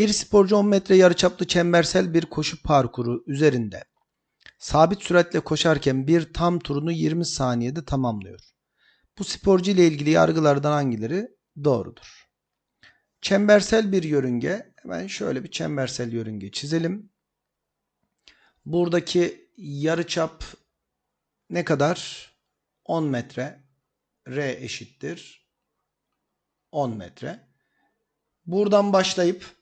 Bir sporcu 10 metre yarıçaplı çembersel bir koşu parkuru üzerinde sabit süratle koşarken bir tam turunu 20 saniyede tamamlıyor. Bu sporcu ile ilgili yargılardan hangileri doğrudur? Çembersel bir yörünge. Hemen şöyle bir çembersel yörünge çizelim. Buradaki yarıçap ne kadar? 10 metre. R eşittir 10 metre. Buradan başlayıp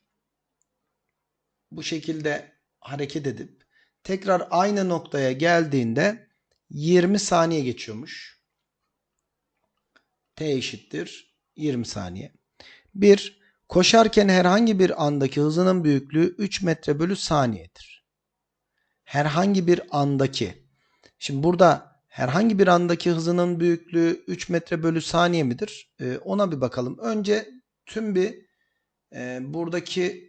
bu şekilde hareket edip tekrar aynı noktaya geldiğinde 20 saniye geçiyormuş. T eşittir 20 saniye. 1. Koşarken herhangi bir andaki hızının büyüklüğü 3 metre bölü saniyedir. Herhangi bir andaki. Şimdi burada herhangi bir andaki hızının büyüklüğü 3 metre bölü saniye midir? Ee, ona bir bakalım. Önce tüm bir e, buradaki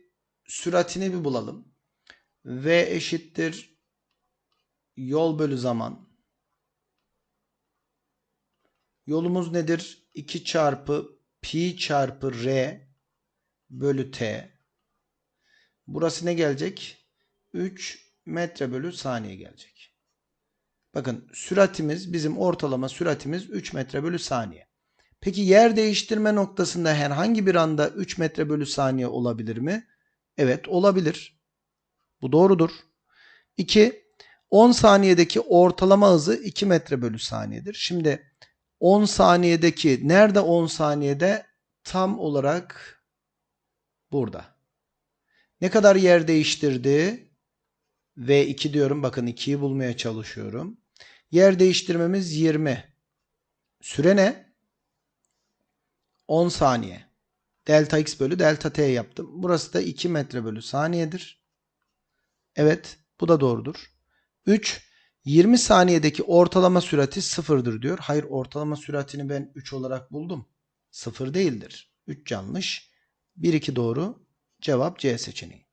süratini bir bulalım. V eşittir yol bölü zaman. Yolumuz nedir? 2 çarpı pi çarpı r bölü t. Burası ne gelecek? 3 metre bölü saniye gelecek. Bakın süratimiz bizim ortalama süratimiz 3 metre bölü saniye. Peki yer değiştirme noktasında herhangi bir anda 3 metre bölü saniye olabilir mi? Evet olabilir. Bu doğrudur. 2. 10 saniyedeki ortalama hızı 2 metre bölü saniyedir. Şimdi 10 saniyedeki nerede 10 saniyede? Tam olarak burada. Ne kadar yer değiştirdi? V2 diyorum. Bakın 2'yi bulmaya çalışıyorum. Yer değiştirmemiz 20. Süre ne? 10 saniye. Delta x bölü delta t yaptım. Burası da 2 metre bölü saniyedir. Evet bu da doğrudur. 3. 20 saniyedeki ortalama sürati sıfırdır diyor. Hayır ortalama süratini ben 3 olarak buldum. Sıfır değildir. 3 yanlış. 1 2 doğru. Cevap C seçeneği.